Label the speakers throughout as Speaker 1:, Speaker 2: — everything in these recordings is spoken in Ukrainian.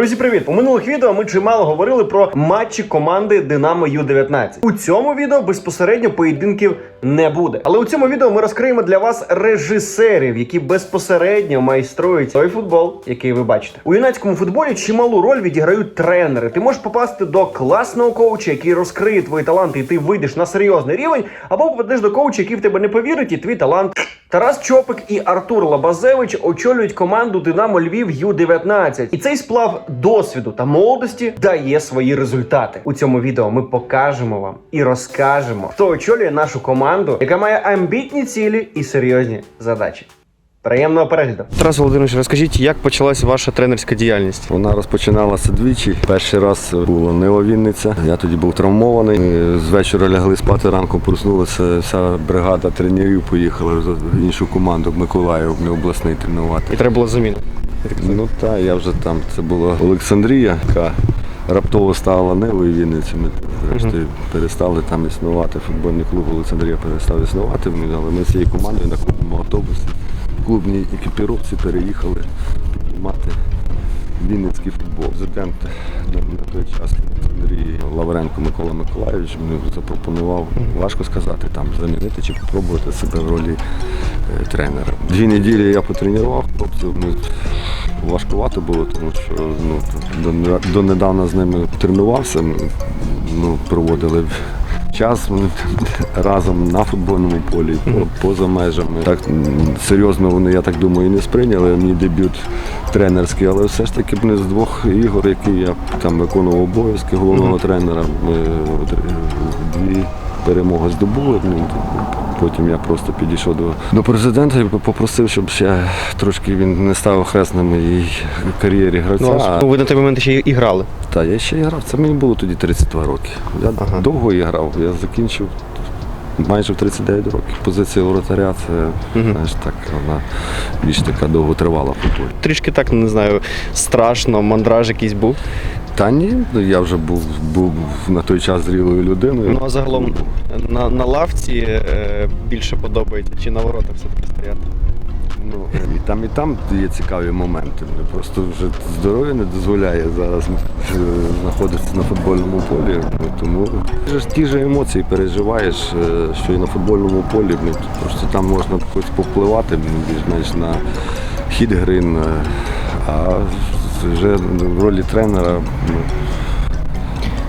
Speaker 1: Друзі, привіт! У минулих відео ми чимало говорили про матчі команди Динамо Ю-19. У цьому відео безпосередньо поєдинків не буде. Але у цьому відео ми розкриємо для вас режисерів, які безпосередньо майструють той футбол, який ви бачите. У юнацькому футболі чималу роль відіграють тренери. Ти можеш попасти до класного коуча, який розкриє твої таланти, і ти вийдеш на серйозний рівень, або попадеш до коуча, який в тебе не повірить, і твій талант. Тарас Чопик і Артур Лабазевич очолюють команду Динамо Львів Ю-19. І цей сплав досвіду та молодості дає свої результати. У цьому відео ми покажемо вам і розкажемо, хто очолює нашу команду, яка має амбітні цілі і серйозні задачі. Приємного перегляду!
Speaker 2: Тарас Володимирович, розкажіть, як почалась ваша тренерська діяльність?
Speaker 3: Вона розпочиналася двічі. Перший раз була Нива Вінниця. Я тоді був травмований. Ми з вечора лягли спати, ранком проснулися. Вся бригада тренерів поїхала в іншу команду в Миколаїв, в обласний тренувати.
Speaker 2: І треба було заміна.
Speaker 3: Ну так, я вже там. Це була Олександрія, яка раптово стала Невою Вінниці. Ми зрештою перестали там існувати. Футбольний клуб Олександрія перестав існувати. Але ми з цією командою на клубному автобусі в клубній екіпіровці переїхали піднімати Вінницький футбол. Президент на, той час Олександрії Лавренко Микола Миколаївич мені запропонував, важко сказати, там замінити чи спробувати себе в ролі е, тренера. Дві неділі я потренував хлопців. Важкувато було, тому що ну, до, до з ними тренувався. Ми, Ну, проводили час ми разом на футбольному полі, поза межами. Так серйозно вони, я так думаю, не сприйняли мій дебют тренерський, але все ж таки б з двох ігор, які я там виконував обов'язки головного тренера, ми е, дві перемоги здобули. Потім я просто підійшов до, до президента і попросив, щоб ще трошки він не ставив хрест на моїй кар'єрі гравця.
Speaker 2: Ну, ви на той момент ще і грали.
Speaker 3: та, я ще і грав. Це мені було тоді 32 роки. Я
Speaker 2: Ага.
Speaker 3: довго і грав. Я закінчив майже в 39 років. Позиція воротаря це знаєш, так, вона більш така довготривала в футболі.
Speaker 2: Трішки так, не знаю, страшно, мандраж якийсь був.
Speaker 3: Та ні, я вже був, був на той час зрілою людиною.
Speaker 2: Ну а загалом на, на лавці е, більше подобається, чи на воротах все-таки стояти?
Speaker 3: Ну, і там, і там є цікаві моменти. Просто вже здоров'я не дозволяє зараз знаходитися на футбольному полі. Тому вже ж ті ж емоції переживаєш, е, що і на футбольному полі. Просто там можна хоч попливати більш-менш на хід гри, а вже в ролі тренера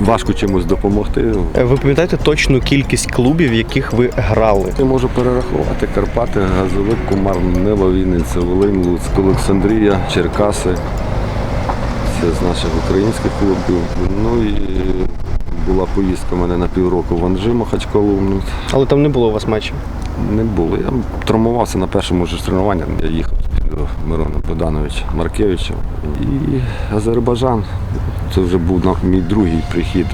Speaker 3: важко чимось допомогти.
Speaker 2: Е, Ви пам'ятаєте точну кількість клубів, в яких ви грали?
Speaker 3: Я можу перерахувати Карпати, Газовик, Кумар, Нева, Вінниця, Волинь, Луцьк, Олександрія, Черкаси. Це з наших українських клубів. Ну і була поїздка в мене на півроку в Анжи Махачкалу.
Speaker 2: Але там не було у вас матчів.
Speaker 3: не було. Я травмувався на першому ж тренуванні. Я їхав Мирона Богдановича Маркевича. І Азербайджан. Це вже був мій другий прихід,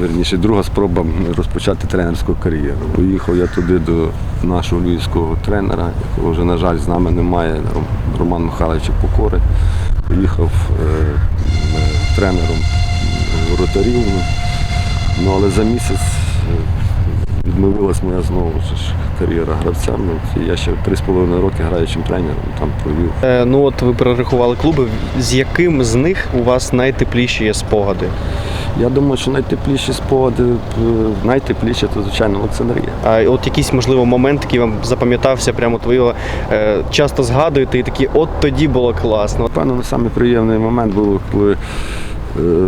Speaker 3: верніше, друга спроба розпочати тренерську кар'єру. Поїхав я туди до нашого львівського тренера, якого вже, на жаль, з нами немає, Ром- Роман Михайловича Покори. Поїхав е, тренером воротарів. Ну, але за місяць е, відновилась моя знову ж кар'єра гравця. Ну, я ще три з половиною роки граючим тренером там провів.
Speaker 2: Е, ну от ви перерахували клуби. З яким з них у вас найтепліші є спогади?
Speaker 3: Я думаю, що найтепліші спогади, е, найтепліше, то звичайно Олександрія.
Speaker 2: А от якийсь, можливо, момент, який вам запам'ятався, прямо от ви його е, часто згадуєте, і такі, от тоді було класно.
Speaker 3: Напевно, самий приємний момент був, коли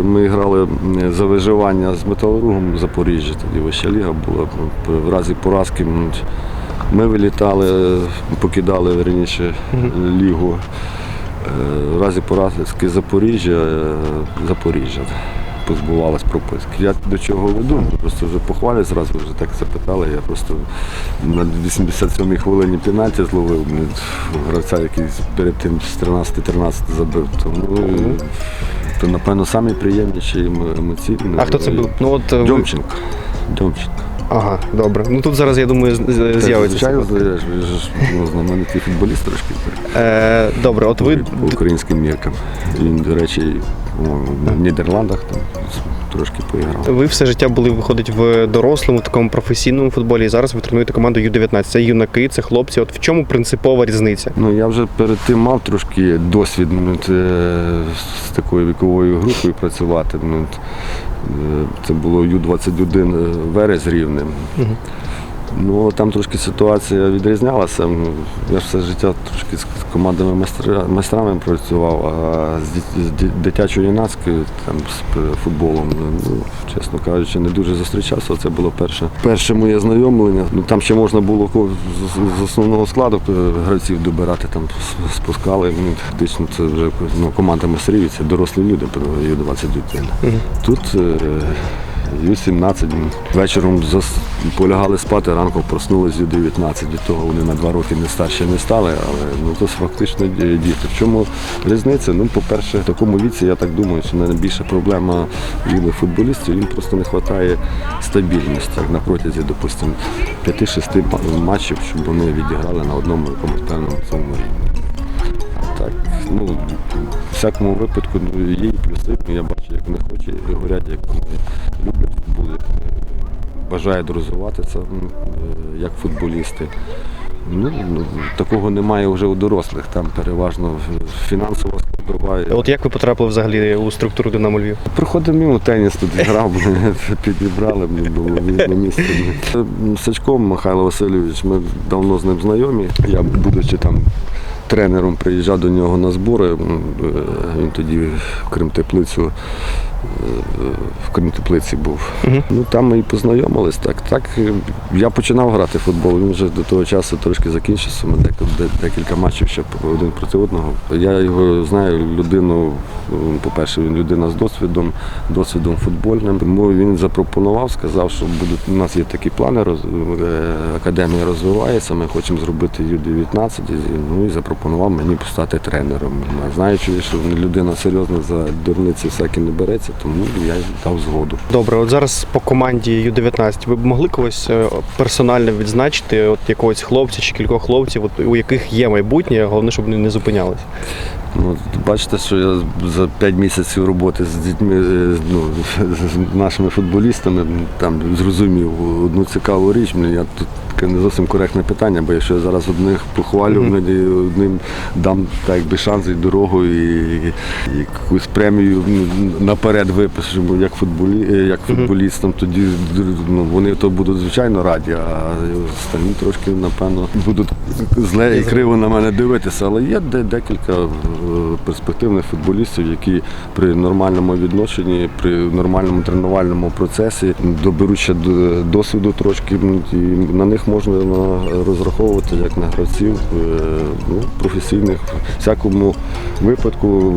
Speaker 3: ми грали за виживання з металургом в Запоріжжі. Тоді вища ліга була. В разі поразки ми вилітали, е, покидали верніше лігу. Е, В разі поразки Запоріжжя, е, Запоріжжя позбувалась прописки. Я до чого веду, просто вже похвалю, зразу вже так запитали. Я просто на 87-й хвилині пенальті зловив гравця, який перед тим з 13-13 забив. Тому е, то, напевно, найприємніший емоційний.
Speaker 2: А хто це був? Ну от е, ви-
Speaker 3: Дьомченко. Дьомченко.
Speaker 2: Ага, добре. Ну тут зараз, я думаю, з- з- з'явиться.
Speaker 3: Звичайно,
Speaker 2: це.
Speaker 3: знаєш, він же ж ну, знаменитий футболіст трошки.
Speaker 2: Е, добре, от ви
Speaker 3: по українським міркам. Він, до речі, в Нідерландах там трошки поіграв.
Speaker 2: Ви все життя були, виходить, в дорослому такому професійному футболі, і зараз ви тренуєте команду Ю-19. Це юнаки, це хлопці. От в чому принципова різниця?
Speaker 3: Ну я вже перед тим мав трошки досвід ну, це, з такою віковою групою працювати. Ну, е, Це було Ю-21 верес рівним.
Speaker 2: Мгм.
Speaker 3: Ну, там трошки ситуація відрізнялася. Ну, Я ж все життя трошки з командами майстра- майстрами працював, а з дит- з ди- дитячо-юнацькою там, з футболом, ну, чесно кажучи, не дуже зустрічався. Це було перше, перше моє знайомлення. Ну, там ще можна було з, основного складу е, гравців добирати, там спускали. Ну, фактично це вже ну, команда майстрів, це дорослі люди, Ю-21.
Speaker 2: Мгм.
Speaker 3: Тут е, Ю-17 вечором полягали спати, ранком проснулися Ю-19. Від того вони на два роки не старші не стали, але ну, то фактично діти. В чому різниця? Ну, по-перше, в такому віці, я так думаю, що найбільша проблема юних футболістів, їм просто не вистачає стабільності як на протязі, допустимо, 5-6 матчів, щоб вони відіграли на одному якомусь цьому рівні. Так, ну, всякому випадку ну, є і плюси. Ну, Я бачу, як вони хочуть, горять, як вони люблять футбол, як бажають розвиватися е, як футболісти. Ну, ну, такого немає вже у дорослих, там переважно фінансова складова.
Speaker 2: От як ви потрапили взагалі у структуру Динамо Львів?
Speaker 3: Приходив мимо теніс тут грав, підібрали, мені було вільне місце. Сачком Михайло Васильович, ми давно з ним знайомі. Я, будучи там тренером, приїжджав до нього на збори. е, Він тоді в Кримтеплицю, е, в Кримтеплиці був.
Speaker 2: Мгм.
Speaker 3: Ну там ми і познайомились. Так, так я починав грати в футбол. Він вже до того часу трошки закінчився. Ми декілька матчів ще один проти одного. Я його знаю, людину, по-перше, він людина з досвідом, досвідом футбольним. Тому він запропонував, сказав, що будуть у нас є такі плани. роз- е, Академія розвивається. Ми хочемо зробити Ю-19. Ну і запропонував мені стати тренером. Знаючи, що людина серйозно за дурниці всякі не береться, тому я дав згоду.
Speaker 2: Добре, от зараз по команді Ю-19 ви б могли когось е, персонально відзначити, от якогось хлопця чи кількох хлопців, от, у яких є майбутнє, головне, щоб вони не зупинялись.
Speaker 3: Ну, бачите, що я за 5 місяців роботи з дітьми, е, ну, з нашими футболістами там зрозумів одну цікаву річ. Мені Я тут таке не зовсім коректне питання, бо якщо я зараз одних похвалю,
Speaker 2: Мгм.
Speaker 3: мені одним дам так якби шанс і дорогу, і, і якусь премію ну, наперед випишемо як футболі, е, як футболістам, тоді ну, вони то будуть звичайно раді, а останні трошки, напевно, будуть зле і криво на мене дивитися. Але є де- декілька перспективних футболістів, які при нормальному відношенні, при нормальному тренувальному процесі доберуть ще д- досвіду трошки, і на них можна розраховувати як на гравців е, ну, професійних. В всякому випадку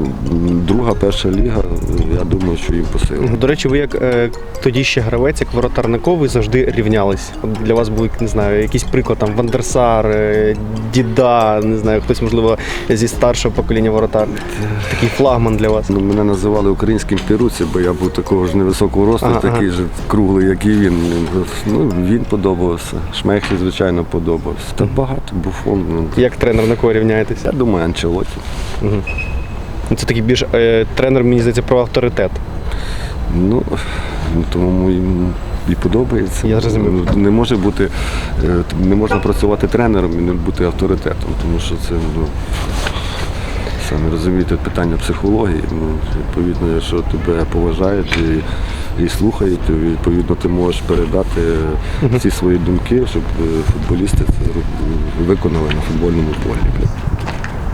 Speaker 3: друга, перша ліга, е, я думаю, що їм по силам.
Speaker 2: До речі, ви як е, тоді ще гравець, як воротарниковий, завжди рівнялись. Для вас був не знаю, якийсь приклад там Вандерсар, е, Діда, не знаю, хтось можливо зі старшого покоління воротар. Такий флагман для вас.
Speaker 3: Ну, мене називали українським піруці, бо я був такого ж невисокого росту,
Speaker 2: Ага,
Speaker 3: такий же круглий, як і він. Ну, він подобався. Шмехлі, звичайно, подобався. Та багато буфон. ну,
Speaker 2: Як тренер на кого рівняєтеся?
Speaker 3: Я думаю, Анчелоті.
Speaker 2: Угу. Це такий більш е, тренер, мені здається, про авторитет.
Speaker 3: Ну, ну, тому йому і подобається.
Speaker 2: Я зрозумів.
Speaker 3: Ну, Не може бути, е, не можна працювати тренером і не бути авторитетом, тому що це, ну, самі розумієте, питання психології. Ну, відповідно, якщо тебе поважають і, і слухають, відповідно ти можеш передати всі свої думки, щоб е, футболісти це виконали на футбольному полі.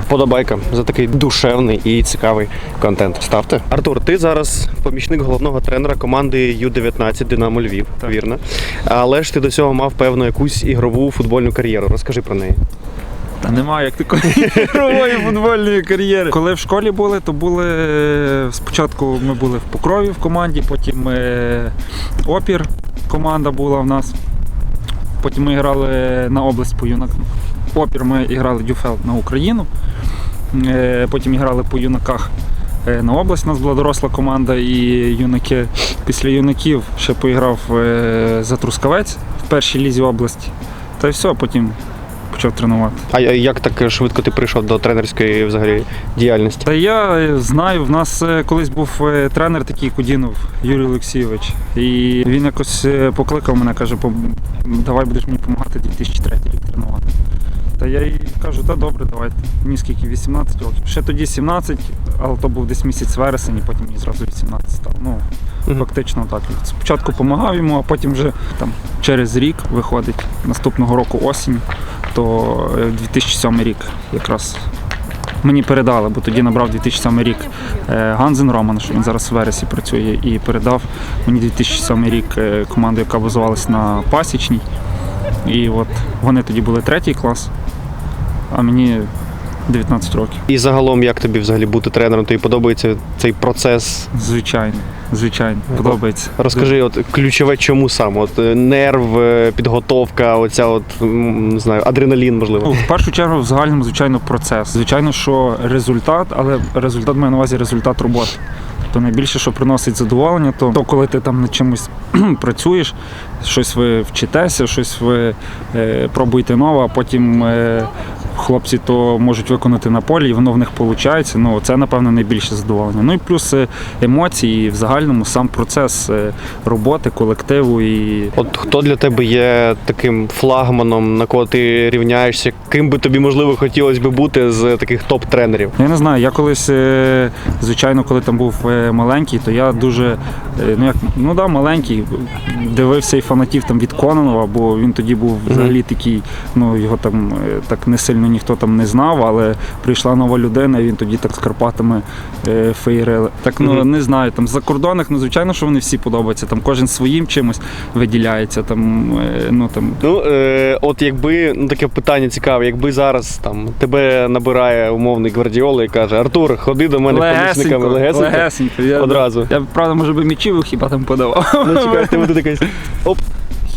Speaker 2: Вподобайка за такий душевний і цікавий контент. Ставте. Артур, ти зараз помічник головного тренера команди Ю-19 Динамо Львів, вірно. Але ж ти до цього мав певну якусь ігрову футбольну кар'єру. Розкажи про неї.
Speaker 4: Та немає як такої ігрової футбольної кар'єри. Коли в школі були, то були е, спочатку ми були в Покрові в команді, потім е, опір команда була в нас. Потім ми грали на область по юнакам. Опір ми грали Дюфел на Україну. Е, Потім грали по юнаках на область. У нас була доросла команда і юнаки. Після юнаків ще поіграв за Трускавець в першій лізі області. Та й все, потім почав тренувати.
Speaker 2: А як так швидко ти прийшов до тренерської взагалі діяльності?
Speaker 4: Та я е, знаю, в нас е, колись був е, тренер такий Кудінов Юрій Олексійович. І він якось е, покликав мене, каже, давай будеш мені допомагати 2003 рік тренувати. Та я їй кажу, та добре, давай. Мені скільки 18 років. Ще тоді 17, але то був десь місяць вересень, і потім мені зразу 18 стало. Ну,
Speaker 2: Мгм.
Speaker 4: фактично так. Спочатку допомагав йому, а потім вже там через рік виходить наступного року осінь, то е, 2007 рік якраз мені передали, бо тоді набрав 2007 рік е, Ганзен Роман, що він зараз в вересі працює, і передав мені 2007 рік е, команду, яка базувалась на Пасічній. І от вони тоді були третій клас, а мені 19 років.
Speaker 2: І загалом, як тобі взагалі бути тренером? Тобі подобається цей процес?
Speaker 4: Звичайно, звичайно, подобається.
Speaker 2: Розкажи, от ключове, чому саме? От е, нерв, е, підготовка, оця от не знаю, адреналін,
Speaker 4: Ну,
Speaker 2: можливо.
Speaker 4: в першу чергу, в загальному, звичайно, процес. Звичайно, що результат, але результат має на увазі результат роботи. То найбільше, що приносить задоволення, то, то коли ти там над чимось працюєш, щось ви вчитеся, щось ви е, пробуєте нове, а потім е, хлопці то можуть виконати на полі, і воно в них виходить. Ну, це, напевно, найбільше задоволення. Ну і плюс е, емоції, і в загальному сам процес е, роботи, колективу і
Speaker 2: От хто для тебе є таким флагманом, на кого ти рівняєшся? Ким би тобі можливо хотілося би бути з таких топ-тренерів?
Speaker 4: Я не знаю, я колись, е, звичайно, коли там був маленький, то я дуже, ну як, ну да, маленький, дивився і фанатів там від Кононова, бо він тоді був взагалі такий, ну його там так не сильно ніхто там не знав, але прийшла нова людина, і він тоді так з Карпатами е, феєрили. Так ну не знаю, там за кордонах, ну звичайно, що вони всі подобаються. Там кожен своїм чимось виділяється. Там, е, ну там
Speaker 2: Ну, е, от якби ну таке питання цікаве, якби зараз там тебе набирає умовний гвардіола і каже: Артур, ходи до мене помічниками легесенько.
Speaker 4: легесенько. Я,
Speaker 2: Одразу.
Speaker 4: Я правда, може би мічів хіба там подавав.
Speaker 2: Ну, чекай, ти буде такий. Оп.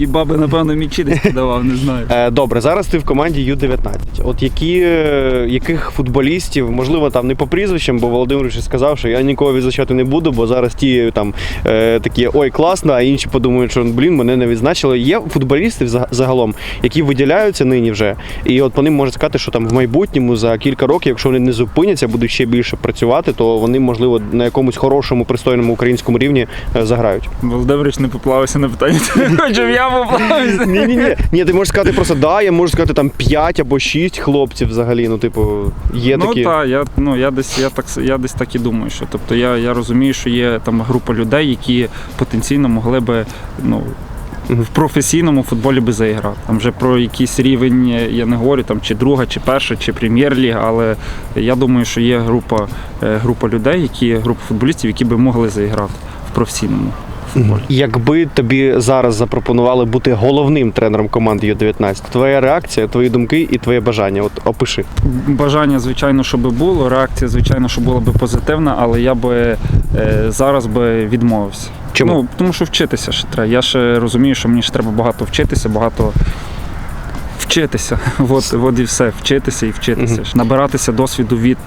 Speaker 4: Хіба би, напевно, мічі десь подавав, не знаю.
Speaker 2: Е, Добре, зараз ти в команді Ю-19. От які, е, яких футболістів, можливо, там не по прізвищам, бо Володимир вже сказав, що я нікого відзначати не буду, бо зараз ті там е, такі ой, класно, а інші подумають, що блін, мене не відзначили. Є футболісти загалом, які виділяються нині вже. І от по ним можна сказати, що там в майбутньому за кілька років, якщо вони не зупиняться, будуть ще більше працювати, то вони, можливо, на якомусь хорошому, пристойному українському рівні е, заграють.
Speaker 4: Володимирич не поплавився на питання. Хоча б я поплавився.
Speaker 2: Ні, ні, ні. Ні, ти можеш сказати просто да, я можу сказати там 5 або 6 хлопців взагалі. Ну, типу, є
Speaker 4: ну
Speaker 2: такі.
Speaker 4: так, я, ну, я, десь, я, так, я десь так і думаю, що тобто я, я розумію, що є там група людей, які потенційно могли би ну, в професійному футболі би заіграти. Там вже про якийсь рівень я не говорю, там, чи друга, чи перша, чи прем'єр-ліга, але я думаю, що є група, е, група людей, які, група футболістів, які би могли заіграти в професійному футболі.
Speaker 2: Якби тобі зараз запропонували бути головним тренером команди Ю-19, твоя реакція, твої думки і твоє бажання. От опиши.
Speaker 4: Бажання, звичайно, щоб було, реакція, звичайно, що була би позитивна, але я би е, зараз би відмовився.
Speaker 2: Чому?
Speaker 4: Ну, тому що вчитися ще треба. Я ще розумію, що мені ще треба багато вчитися, багато вчитися. От, от і все, вчитися і вчитися.
Speaker 2: Мгм.
Speaker 4: Набиратися досвіду від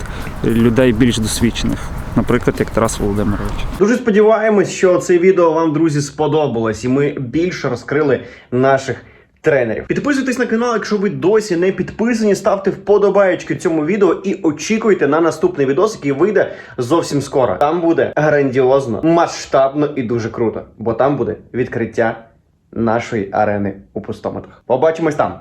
Speaker 4: людей більш досвідчених, наприклад, як Тарас Володимирович.
Speaker 1: Дуже сподіваємось, що це відео вам, друзі, сподобалось, і ми більше розкрили наших. Тренерів. Підписуйтесь на канал, якщо ви досі не підписані, ставте вподобаєчки цьому відео і очікуйте на наступний відос, який вийде зовсім скоро. Там буде грандіозно, масштабно і дуже круто, бо там буде відкриття нашої арени у пустометрах. Побачимось там.